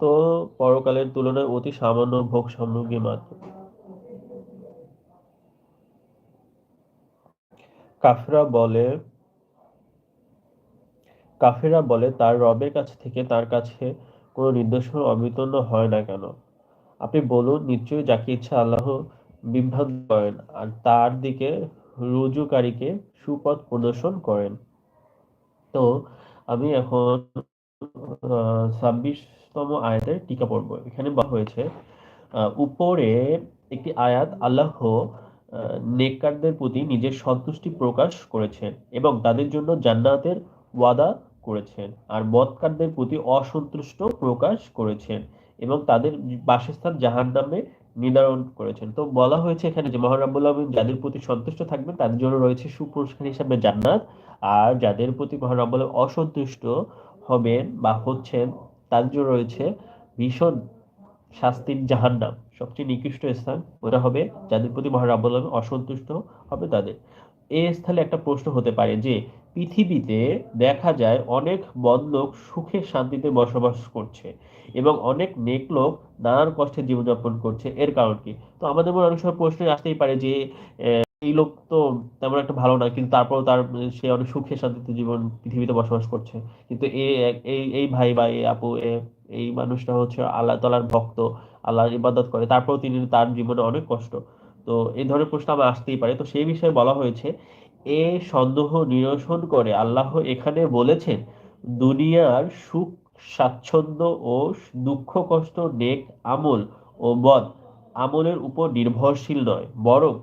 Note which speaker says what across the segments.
Speaker 1: তো পরকালের তুলনায় অতি সামান্য ভোগ সামগ্রী মাত্র। কাফেরা বলে কাফেরা বলে, তার রবের কাছ থেকে তার কাছে কোনো নির্দেশনা অবিতন্ন হয় না কেন? আপনি বলুন, নিশ্চয়ই যাকে ইচ্ছা আল্লাহ বিভ্রান্ত করেন, আর তার দিকে রুজুকারীকে সুপথ প্রদর্শন করেন। তো, আমি এখন ছাব্বিশতম আয়াতের টিকা পড়ব এখানে বলা হয়েছে উপরে একটি আয়াত আল্লাহ নেককারদের প্রতি নিজের সন্তুষ্টি প্রকাশ করেছেন এবং তাদের জন্য জান্নাতের ওয়াদা করেছেন আর বদকারদের প্রতি অসন্তুষ্ট প্রকাশ করেছেন এবং তাদের বাসস্থান জাহান নামে নির্ধারণ করেছেন। তো বলা হয়েছে এখানে যে মহারাবুল আলমিন যাদের প্রতি সন্তুষ্ট থাকবেন, তাদের জন্য রয়েছে সুপুরস্কার হিসাবে জান্নাত। আর যাদের প্রতি মহারাবুল অসন্তুষ্ট হবেন বা হচ্ছেন তাদের জন্য রয়েছে ভীষণ শাস্তির জাহান্নাম। সবচেয়ে নিকৃষ্ট স্থান ওটা হবে যাদের প্রতি আলমিন অসন্তুষ্ট হবে তাদের। এই স্থলে একটা প্রশ্ন হতে পারে যে, পৃথিবীতে দেখা যায় অনেক বদলোক সুখে শান্তিতে বসবাস করছে এবং অনেক নেক লোক নানান কষ্টে জীবনযাপন করছে। এর কারণ কি? তো আমাদের মনে অনেক সময় প্রশ্ন আসতেই পারে যে এই লোক তো তেমন একটা ভালো না কিন্তু তারপর তার, সে অনেক সুখে শান্তিতে জীবন, পৃথিবীতে বসবাস করছে। কিন্তু এই এই ভাই বা এই আপু এই মানুষটা হচ্ছে আল্লাহ তালার ভক্ত, আল্লাহর ইবাদত করে। তারপর তিনি তার জীবনে অনেক কষ্ট। তো এই ধরনের প্রশ্ন আমার আসতেই পারে। তো সেই বিষয়ে বলা হয়েছে, এ সন্দেহ নিরসন করে আল্লাহ এখানে বলেছেন, দুনিয়ার সুখ, স্বাচ্ছন্দ্য ও দুঃখ, কষ্ট, নেক আমল ও বদ আমলের উপর নির্ভরশীল নয়, বরং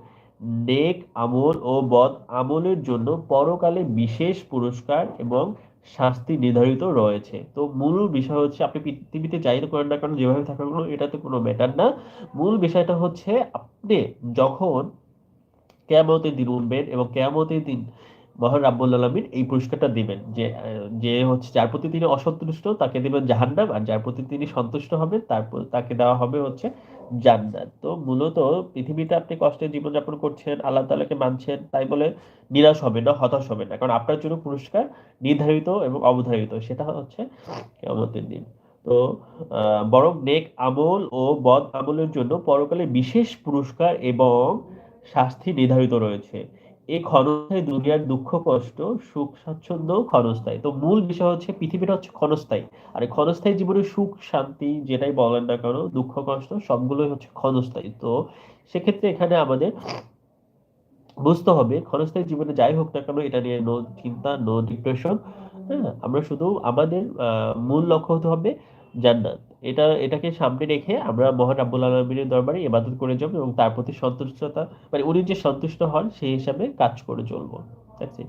Speaker 1: নেক আমল ও বদ আমলের জন্য পরকালে বিশেষ পুরস্কার এবং শাস্তি নির্ধারিত রয়েছে। তো মূল বিষয় হচ্ছে, আপনি পৃথিবীতে যাই করেন না কারণ যেভাবে থাকার কোনো এটাতে কোনো ম্যাটার না। মূল বিষয়টা হচ্ছে, আপনি যখন কেয়ামতের দিন উঠবেন এবং কেয়ামতের দিন মহান রাব্বুল আলমিন এই পুরস্কারটা দিবেন, যে যে হচ্ছে যার প্রতি তিনি অসন্তুষ্ট, তাকে দিবেন জাহান্নাম, আর যার প্রতি তিনি সন্তুষ্ট হবেন, তারপর তাকে দেওয়া হবে হচ্ছে জান্নাত তো মূলত পৃথিবীতে আপনি কষ্টে জীবনযাপন করছেন, আল্লাহ তালাকে মানছেন, তাই বলে নিরাশ হবে না, হতাশ হবে না। কারণ আপনার জন্য পুরস্কার নির্ধারিত এবং অবধারিত, সেটা হচ্ছে কেমতের দিন। তো বরং নেক আমল ও বদ আমলের জন্য পরকালে বিশেষ পুরস্কার এবং শাস্তি নির্ধারিত রয়েছে। এই ক্ষণস্থায়ী দুনিয়ার দুঃখ, কষ্ট, সুখ, স্বাচ্ছন্দ্য ক্ষণস্থায়ী। তো মূল বিষয় হচ্ছে পৃথিবীটা হচ্ছে ক্ষণস্থায়ী। আর এই ক্ষণস্থায়ী জীবনে সুখ, শান্তি যেটাই বলেন না কেন, দুঃখ, কষ্ট সবগুলোই হচ্ছে ক্ষণস্থায়ী। তো সেক্ষেত্রে এখানে আমাদের বুঝতে হবে ক্ষণস্থায়ী জীবনে যাই হোক না কেন, এটা নিয়ে নো চিন্তা, নো ডিপ্রেশন হ্যাঁ? আমরা শুধু আমাদের মূল লক্ষ্য হতে হবে জান্নাত। এটা, এটাকে সামনে রেখে আমরা মহান আব্বুল আলমিনের দরবারে ইবাদত করে যাব এবং তার প্রতি সন্তুষ্টতা মানে উনি যে সন্তুষ্ট হন সেই হিসাবে কাজ করে চলবো। ইট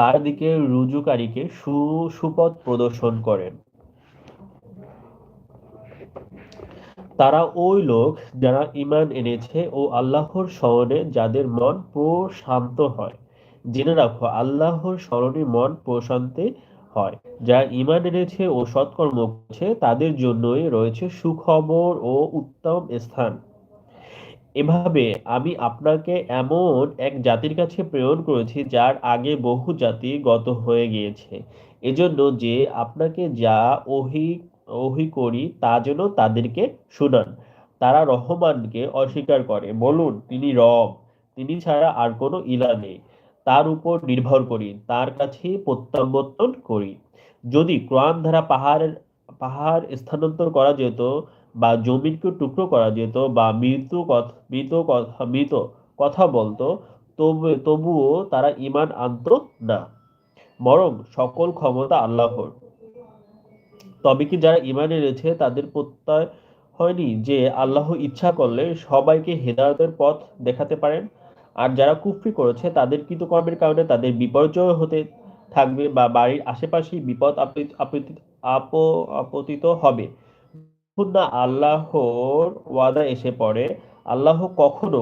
Speaker 1: তার দিকে রুজুকারীকে সু, সুপথ প্রদর্শন করেন। তারা ওই লোক যারা ইমান এনেছে ও আল্লাহর স্মরণে যাদের মন প্রশান্ত হয়। জেনে রাখো, আল্লাহর স্মরণে মন প্রশান্তি হয়। যারা ইমান এনেছে ও সৎকর্ম করছে, তাদের জন্যই রয়েছে সুখবর ও উত্তম স্থান। এভাবে আমি আপনাকে এমন এক জাতির কাছে প্রেরণ করেছি, যার আগে বহু জাতি গত হয়ে গিয়েছে। এজন্য যে আপনাকে যা ওহি ওহি করি, তা যেন তাদেরকে শুনান। তারা রহমানকে অস্বীকার করে। বলুন, তিনি রব, তিনি ছাড়া আর কোনো ইলা নেই। তার উপর নির্ভর করি, তার কাছে প্রত্যাবর্তন করি। যদি কোরআন ধারা পাহাড়ের, পাহাড় স্থানান্তর করা যেত বা জমিনকে টুকরো করা যেত বা মৃত মৃত মৃত কথা বলতো, তবু, তবুও তারা ইমান আনত না। বরং সকল ক্ষমতা আল্লাহর। তবে কি যারা ইমান এনেছে, তাদের প্রত্যয় হয়নি যে আল্লাহ ইচ্ছা করলে সবাইকে হেদায়তের পথ দেখাতে পারেন? আর যারা কুফরি করেছে, তাদের কৃতকর্মের কারণে তাদের বিপর্যয় হতে থাকবে বা বাড়ির আশেপাশে বিপদ আপতিত হবে। না আল্লাহর ওয়াদা এসে পড়ে? আল্লাহ কখনো